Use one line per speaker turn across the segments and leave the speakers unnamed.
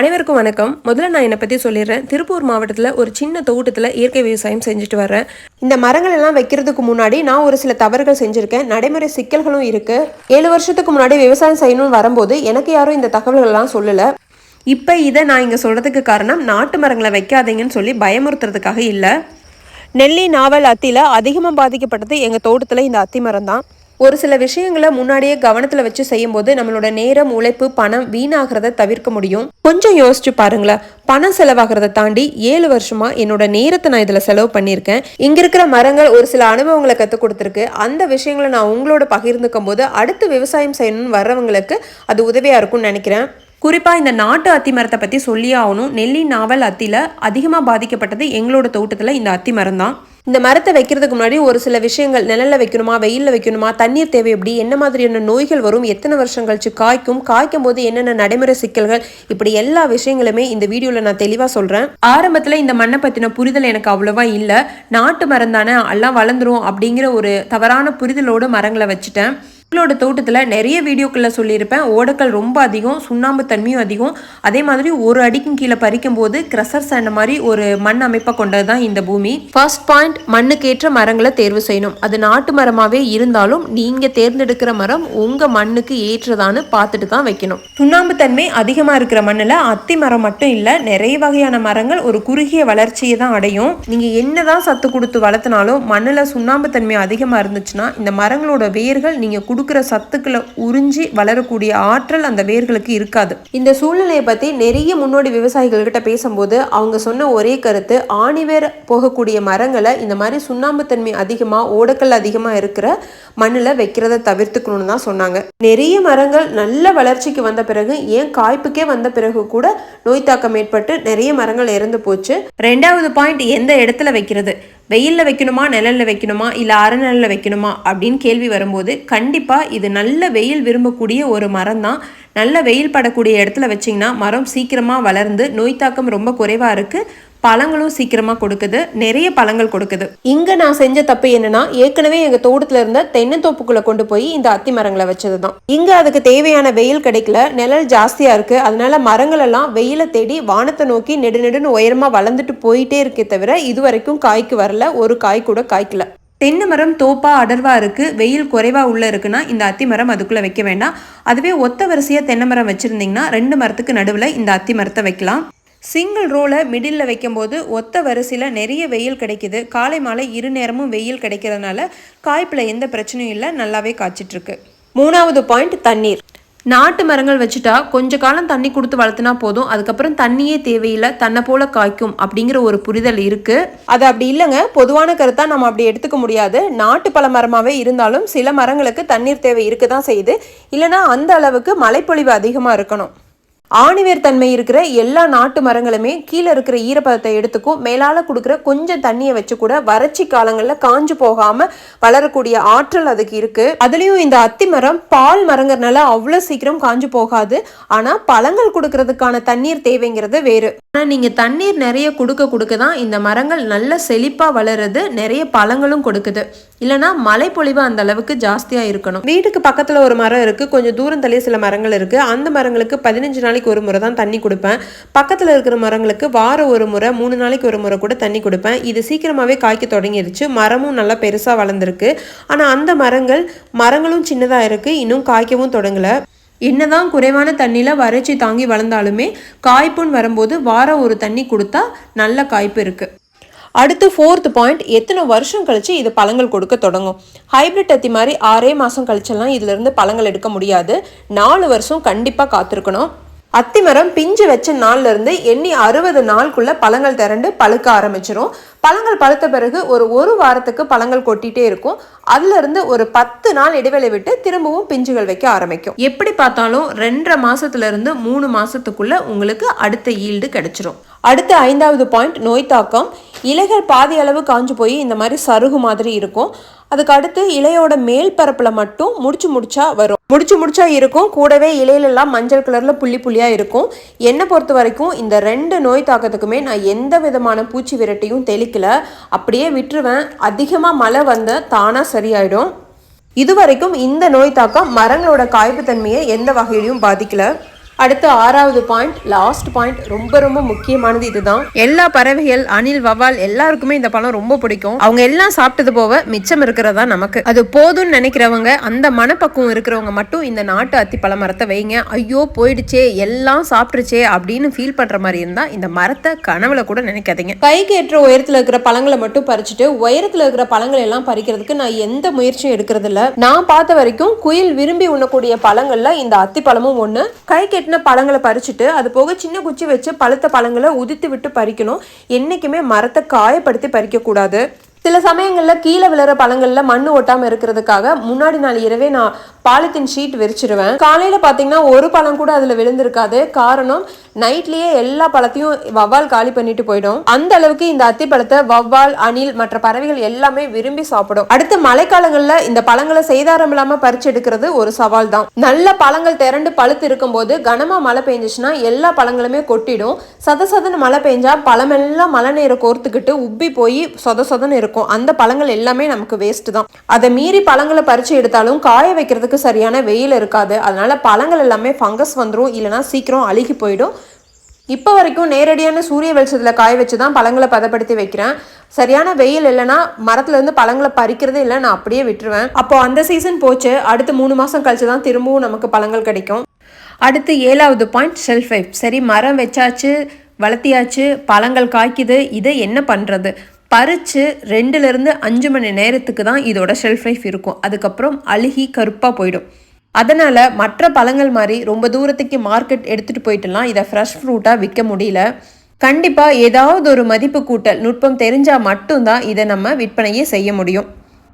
அனைவருக்கும் வணக்கம். முதல்ல நான் என்னை பற்றி சொல்லிடுறேன். திருப்பூர் மாவட்டத்தில் ஒரு சின்ன தோட்டத்தில் இயற்கை விவசாயம் செஞ்சுட்டு வரேன் இந்த மரங்கள் எல்லாம் வைக்கிறதுக்கு முன்னாடி நான் ஒரு சில தவறுகள் செஞ்சுருக்கேன். நடைமுறை சிக்கல்களும் இருக்குது ஏழு வருஷத்துக்கு முன்னாடி விவசாயம் செய்யணும்னு வரும்போது எனக்கு யாரும் இந்த தகவல்கள்லாம் சொல்லலை. இப்போ இதை நான் இங்கே சொல்கிறதுக்கு காரணம் நாட்டு மரங்களை வைக்காதீங்கன்னு சொல்லி பயமுறுத்துறதுக்காக இல்லை. நெல்லி நாவல் அத்தியில் அதிகமாக பாதிக்கப்பட்டது எங்கள் தோட்டத்தில் இந்த அத்தி மரம் தான் ஒரு சில விஷயங்களை முன்னாடியே கவனத்தில் வச்சு செய்யும்போது நம்மளோட நேரம் உழைப்பு பணம் வீணாகிறத தவிர்க்க முடியும். கொஞ்சம் யோசிச்சு பாருங்களேன். பணம் செலவாகிறத தாண்டி ஏழு வருஷமா என்னோட நேரத்தை நான் இதில் செலவு பண்ணியிருக்கேன். இங்க இருக்கிற மரங்கள் ஒரு சில அனுபவங்களை கற்றுக் கொடுத்துருக்கு. அந்த விஷயங்களை நான் உங்களோட பகிர்ந்துக்கும் போது அடுத்து விவசாயம் செய்யணும்னு வர்றவங்களுக்கு அது உதவியாக இருக்கும்னு நினைக்கிறேன். குறிப்பாக இந்த நாட்டு அத்தி மரத்தை பற்றி சொல்லியே ஆகணும். நெல்லி நாவல் அத்தியில் அதிகமாக பாதிக்கப்பட்டது எங்களோட தோட்டத்தில் இந்த அத்தி மரம் தான் இந்த மரத்தை வைக்கிறதுக்கு முன்னாடி ஒரு சில விஷயங்கள் நிழலில் வைக்கணுமா வெயிலில் வைக்கணுமா தண்ணீர் தேவை எப்படி என்ன மாதிரியான நோய்கள் வரும் எத்தனை வருஷம் கழிச்சு காய்க்கும் காய்க்கும் போது என்னென்ன நடைமுறை சிக்கல்கள் இப்படி எல்லா விஷயங்களுமே இந்த வீடியோவில் நான் தெளிவாக சொல்கிறேன் ஆரம்பத்தில் இந்த மண்ணை பற்றின புரிதல் எனக்கு அவ்வளோவா இல்லை. நாட்டு மரம் தானே எல்லாம் வளர்ந்துரும் அப்படிங்கிற ஒரு தவறான புரிதலோடு மரங்களை வச்சுட்டேன். உங்களோட தோட்டத்தில் நிறைய வீடியோக்களில் சொல்லியிருப்பேன். ஓடக்கல் ரொம்ப அதிகம் சுண்ணாம்பு தன்மையும் அதிகம். அதே மாதிரி ஒரு அடிக்கும் கீழே பறிக்கும் போது கிரசர் சேண்ட மாதிரி ஒரு மண் அமைப்பை கொண்டது தான் இந்த பூமி. ஃபர்ஸ்ட் பாயிண்ட் மண்ணுக்கேற்ற மரங்களை தேர்வு செய்யணும். அது நாட்டு மரமாகவே இருந்தாலும் நீங்கள் தேர்ந்தெடுக்கிற மரம் உங்கள் மண்ணுக்கு ஏற்றதான்னு பார்த்துட்டு தான் வைக்கணும். சுண்ணாம்பு தன்மை அதிகமாக இருக்கிற மண்ணில் அத்தி மரம் மட்டும் இல்லை நிறைய வகையான மரங்கள் ஒரு குறுகிய வளர்ச்சியை தான் அடையும். நீங்கள் என்னதான் சத்து கொடுத்து வளர்த்தினாலும் மண்ணில் சுண்ணாம்பு தன்மை அதிகமாக இருந்துச்சுன்னா இந்த மரங்களோட வேர்கள் நீங்கள் கொடுக்குற சத்துக்களை உறிஞ்சி வளரக்கூடிய ஆற்றல் அந்த வேர்களுக்கு இருக்காது. இந்த சூழ்நிலையை பற்றி நிறைய முன்னோடி விவசாயிகள்கிட்ட பேசும்போது அவங்க சொன்ன ஒரே கருத்து ஆணிவேர் போகக்கூடிய மரங்களை இந்த மாதிரி சுண்ணாம்புத்தன்மை அதிகமாக ஓடக்கல் அதிகமாக இருக்கிற மண்ணில் வைக்கிறத தவிர்த்துக்கணும்னு தான் சொன்னாங்க. நிறைய மரங்கள் நல்ல வளர்ச்சிக்கு வந்த பிறகு ஏன் காய்ப்புக்கே வந்த பிறகு கூட நோய் தாக்கம் ஏற்பட்டு நிறைய மரங்கள் இறந்து போச்சு. ரெண்டாவது பாயிண்ட் எந்த இடத்துல வைக்கிறது? வெயிலில் வைக்கணுமா நிழலில் வைக்கணுமா இல்லை அறநிழலில் வைக்கணுமா அப்படின்னு கேள்வி வரும்போது கண்டிப்பாக இது நல்ல வெயில் விரும்பக்கூடிய ஒரு மரம் தான் நல்ல வெயில் படக்கூடிய இடத்துல வச்சிங்கன்னா மரம் சீக்கிரமாக வளர்ந்து நோய் தாக்கம் ரொம்ப குறைவாக இருக்குது பழங்களும் சீக்கிரமா கொடுக்குது நிறைய பழங்கள் கொடுக்குது. இங்க நான் செஞ்ச தப்பு என்னன்னா ஏற்கனவே எங்க தோட்டத்துல இருந்த தென்னந்தோப்புக்குள்ள கொண்டு போய் இந்த அத்தி மரங்களை வச்சது தான் இங்க அதுக்கு தேவையான வெயில் கிடைக்கல நிழல் ஜாஸ்தியா இருக்கு. அதனால மரங்கள் எல்லாம் வெயில தேடி வானத்தை நோக்கி நெடு நெடுன்னு உயரமா வளர்ந்துட்டு போயிட்டே இருக்கே தவிர இது வரைக்கும் காய்க்கு வரல ஒரு காய் கூட காய்க்கல. தென்னை மரம் தோப்பா அடர்வா இருக்கு வெயில் குறைவா உள்ள இருக்குன்னா இந்த அத்தி மரம் அதுக்குள்ள வைக்க வேண்டாம். அதுவே ஒத்த வரிசையா தென்னை மரம் வச்சிருந்தீங்கன்னா ரெண்டு மரத்துக்கு நடுவில் இந்த அத்தி மரத்தை வைக்கலாம். சிங்கிள் ரோலை மிடில் வைக்கும்போது ஒத்த வரிசையில் நிறைய வெயில் கிடைக்குது. காலை மாலை இரு நேரமும் வெயில் கிடைக்கிறதுனால காய்ப்பில் எந்த பிரச்சனையும் இல்லை. நல்லாவே காய்ச்சிட்ருக்கு. மூணாவது பாயிண்ட் தண்ணீர். நாட்டு மரங்கள் வச்சுட்டா கொஞ்ச காலம் தண்ணி கொடுத்து வளர்த்துனா போதும். அதுக்கப்புறம் தண்ணியே தேவையில்லை. தன்னை போல காய்க்கும் அப்படிங்கிற ஒரு புரிதல் இருக்கு. அது அப்படி இல்லைங்க. பொதுவான கருத்தா நம்ம அப்படி எடுத்துக்க முடியாது. நாட்டு பல மரமாகவே இருந்தாலும் சில மரங்களுக்கு தண்ணீர் தேவை இருக்க தான் செய்யுது. இல்லைன்னா அந்த அளவுக்கு மழைப்பொழிவு அதிகமாக இருக்கணும். ஆணிவேர் தன்மை இருக்கிற எல்லா நாட்டு மரங்களுமே கீழே இருக்கிற ஈரப்பதத்தை எடுத்துக்கும் மேலால கொடுக்குற கொஞ்சம் தண்ணியை வச்சு கூட வறட்சி காலங்களில் காஞ்சு போகாம வளரக்கூடிய ஆற்றல் அதுக்கு இருக்கு. அதுலயும் இந்த அத்தி மரம் பால் மரங்கிறனால அவ்வளோ சீக்கிரம் காஞ்சு போகாது. ஆனால் பழங்கள் கொடுக்கறதுக்கான தண்ணீர் தேவைங்கிறது வேறு. ஆனால் நீங்கள் தண்ணீர் நிறைய கொடுக்க கொடுக்க தான் இந்த மரங்கள் நல்ல செழிப்பாக வளருது நிறைய பழங்களும் கொடுக்குது. இல்லைன்னா மழைப்பொழிவு அந்த அளவுக்கு ஜாஸ்தியாக இருக்கணும். வீட்டுக்கு பக்கத்தில் ஒரு மரம் இருக்கு கொஞ்சம் தூரம் தள்ளிய சில மரங்கள் இருக்கு. அந்த மரங்களுக்கு பதினஞ்சு நாள் நாளைக்கு ஒரு முறை தான் தண்ணி கொடுப்பேன். பக்கத்தில் இருக்கிற மரங்களுக்கு வாரம் ஒரு முறை மூணு நாளைக்கு ஒரு முறை கூட தண்ணி கொடுப்பேன். இது சீக்கிரமாகவே காய்க்க தொடங்கிடுச்சு மரமும் நல்லா பெருசாக வளர்ந்துருக்கு. ஆனால் அந்த மரங்கள் மரங்களும் சின்னதாக இருக்குது இன்னும் காய்க்கவும் தொடங்கலை. என்னதான் குறைவான தண்ணியில் வறட்சி தாங்கி வளர்ந்தாலுமே காய்ப்புன்னு வரும்போது வாரம் ஒரு தண்ணி கொடுத்தா நல்ல காய்ப்பு இருக்குது அடுத்து ஃபோர்த் பாயிண்ட் எத்தனை வருஷம் கழிச்சு இது பழங்கள் கொடுக்க தொடங்கும்? ஹைபிரிட் அத்தி மாதிரி ஆறே மாதம் கழிச்செல்லாம் இதுலேருந்து பழங்கள் எடுக்க முடியாது. நாலு வருஷம் கண்டிப்பாக காத்திருக்கணும். அத்திமரம் பிஞ்சு வச்ச நாள்ல இருந்து எண்ணி அறுபது நாளுக்குள்ள பழங்கள் திரண்டு பழுக்க ஆரம்பிச்சிரும். பழங்கள் பழுத்த பிறகு ஒரு ஒரு வாரத்துக்கு பழங்கள் கொட்டிகிட்டே இருக்கும். அதுலேருந்து ஒரு பத்து நாள் இடைவெளி விட்டு திரும்பவும் பிஞ்சுகள் வைக்க ஆரம்பிக்கும். எப்படி பார்த்தாலும் ரெண்டரை மாதத்துலேருந்து மூணு மாதத்துக்குள்ளே உங்களுக்கு அடுத்த ஈல்டு கிடைச்சிரும். அடுத்த ஐந்தாவது பாயிண்ட் நோய் தாக்கம் இலைகள் பாதி அளவு காஞ்சு போய் இந்த மாதிரி சருகு மாதிரி இருக்கும். அதுக்கு அடுத்து இலையோட மேல் பரப்பில் மட்டும் முடிச்சு முடிச்சா வரும். முடிச்சு முடிச்சா இருக்கும். கூடவே இலையிலெல்லாம் மஞ்சள் கலரில் புள்ளி புள்ளியாக இருக்கும். என்னை பொறுத்த வரைக்கும் இந்த ரெண்டு நோய் தாக்கத்துக்குமே நான் எந்த விதமான பூச்சி விரட்டியும் தெளிக்கல. அப்படியே விட்டுருவேன். அதிகமாக மழை வந்த தானாக சரியாயிடும். இதுவரைக்கும் இந்த நோய் தாக்கம் மரங்களோட காய்ப்பு தன்மையை எந்த வகையிலையும் பாதிக்கலை. அடுத்து ஆறாவது பாயிண்ட் லாஸ்ட் பாயிண்ட் ரொம்ப ரொம்ப முக்கியமானது இதுதான். எல்லா பறவைகள் அணில் வவால் எல்லாருக்குமே இந்த பழம் ரொம்ப பிடிக்கும். அவங்க எல்லாம் சாப்பிட்டது போக மிச்சம் இருக்கிறதா நமக்கு. அது போதும்னு நினைக்கிறவங்க அந்த மனப்பக்குவம் இருக்கிறவங்க மட்டும் இந்த நாட்டு அத்தி பழ மரத்தை வைங்க. ஐயோ போயிடுச்சே எல்லாம் சாப்பிட்டுருச்சே அப்படின்னு ஃபீல் பண்ற மாதிரி இருந்தா இந்த மரத்தை கனவுல கூட நினைக்காதீங்க. கைக்கு ஏற்ற உயரத்துல இருக்கிற பழங்களை மட்டும் பறிச்சுட்டு உயரத்துல இருக்கிற பழங்களை எல்லாம் பறிக்கிறதுக்கு நான் எந்த முயற்சியும் எடுக்கிறது இல்ல நான் பார்த்த வரைக்கும் குயில் விரும்பி உண்ணக்கூடிய பழங்கள்ல இந்த அத்தி பழமும் ஒண்ணு. கை வெட்டின பழங்களை பறிச்சுட்டு அது போக சின்ன குச்சி வச்சு பழுத்த பழங்களை உதித்து விட்டு பறிக்கணும். என்றைக்குமே மரத்தை காயப்படுத்தி பறிக்கக்கூடாது சில சமயங்களில் கீழே விழுற பழங்களில் மண் ஒட்டாமல் இருக்கிறதுக்காக முன்னாடி நாள் இரவே நான் பாலித்தீன் ஷீட் விரிச்சிருவேன். காலையில் பார்த்தீங்கன்னா ஒரு பழம் கூட அதில் விழுந்திருக்காது. காரணம் நைட்லேயே எல்லா பழத்தையும் வவ்வால் காலி பண்ணிட்டு போயிடும். அந்த அளவுக்கு இந்த அத்தி பழத்தை வவ்வால் அணில் மற்ற பறவைகள் எல்லாமே விரும்பி சாப்பிடும். அடுத்து மழைக்காலங்களில் இந்த பழங்களை செய்தாரம் இல்லாமல் பறிச்சு எடுக்கிறது ஒரு சவால் தான். நல்ல பழங்கள் திரண்டு பழுத்து இருக்கும்போது கனமாக மழை பெஞ்சிச்சுன்னா எல்லா பழங்களுமே கொட்டிடும். சத சதன்னு மழை பெஞ்சா பழமெல்லாம் மழை நீரை கோர்த்துக்கிட்டு உப்பி போய் சொத சொதன்னு இருக்கும். அந்த பழங்கள் எல்லாமே நமக்கு வேஸ்ட் தான். அதை மீறி பழங்களை பறிச்சு எடுத்தாலும் காய வைக்கிறதுக்கு சரியான வெயில் இருக்காது. அதனால் பழங்கள் எல்லாமே ஃபங்கஸ் வந்துடும் இல்லைன்னா சீக்கிரம் அழுகி போயிடும். இப்போ வரைக்கும் நேரடியான சூரிய வெளிச்சத்தில் காய வச்சு தான் பழங்களை பதப்படுத்தி வைக்கிறேன். சரியான வெயில் இல்லைன்னா மரத்துலேருந்து பழங்களை பறிக்கிறதே இல்லை நான் அப்படியே விட்டுருவேன். அப்போது அந்த சீசன் போச்சு. அடுத்து மூணு மாதம் கழிச்சு தான் திரும்பவும் நமக்கு பழங்கள் கிடைக்கும். அடுத்து ஏழாவது பாயிண்ட் ஷெல்ஃப் லைஃப் சரி மரம் வச்சாச்சு வளர்த்தியாச்சு பழங்கள் காய்க்குது. இதை என்ன பண்ணுறது பறித்து ரெண்டுலேருந்து அஞ்சு மணி நேரத்துக்கு தான் இதோட ஷெல்ஃப் லைஃப் இருக்கும். அதுக்கப்புறம் அழுகி கருப்பாக போயிடும். அதனால் மற்ற பழங்கள் மாதிரி ரொம்ப தூரத்துக்கு மார்க்கெட் எடுத்துகிட்டு போயிட்டுலாம் இதை ஃப்ரெஷ் ஃப்ரூட்டாக விற்க முடியல. கண்டிப்பாக ஏதாவது ஒரு மதிப்பு கூட்டல் நுட்பம் தெரிஞ்சால் மட்டும்தான் இதை நம்ம விற்பனையே செய்ய முடியும்.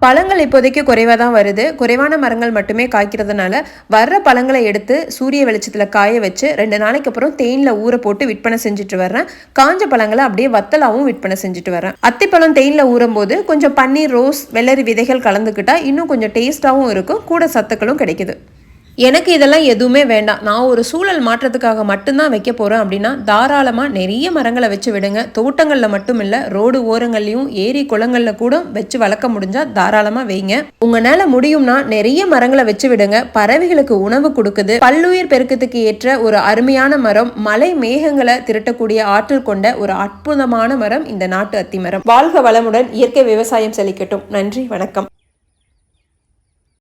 பழங்கள் இப்போதைக்கு குறைவாக தான் வருது. குறைவான மரங்கள் மட்டுமே காய்க்கிறதுனால வர்ற பழங்களை எடுத்து சூரிய வெளிச்சத்தில் காய வச்சு ரெண்டு நாளைக்கு அப்புறம் தேனில் ஊற போட்டு விற்பனை செஞ்சுட்டு வர்றேன். காஞ்ச பழங்களை அப்படியே வத்தலாவும் விற்பனை செஞ்சுட்டு வரேன் அத்திப்பழம் தேனில் ஊறும் போது கொஞ்சம் பன்னீர் ரோஸ் வெள்ளரி விதைகள் கலந்துக்கிட்டால் இன்னும் கொஞ்சம் டேஸ்ட்டாகவும் இருக்கும். கூட சத்துக்களும் கிடைக்குது. எனக்கு இதெல்லாம் எதுவுமே வேண்டாம். நான் ஒரு சூழல் மாற்றத்துக்காக மட்டும்தான் வைக்க போகிறேன் அப்படின்னா தாராளமாக நிறைய மரங்களை வச்சு விடுங்க. தோட்டங்களில் மட்டும் இல்லை ரோடு ஓரங்கள்லையும் ஏரி குளங்களில் கூட வச்சு வளர்க்க முடிஞ்சால் தாராளமாக வைங்க. உங்களால் முடியும்னா நிறைய மரங்களை வச்சு விடுங்க. பறவைகளுக்கு உணவு கொடுக்குது. பல்லுயிர் பெருக்கத்துக்கு ஏற்ற ஒரு அருமையான மரம் மலை மேகங்களை திரட்டக்கூடிய ஆற்றல் கொண்ட ஒரு அற்புதமான மரம் இந்த நாட்டு அத்தி மரம் வாழ்க வளமுடன் இயற்கை விவசாயம் செழிக்கட்டும். நன்றி வணக்கம்.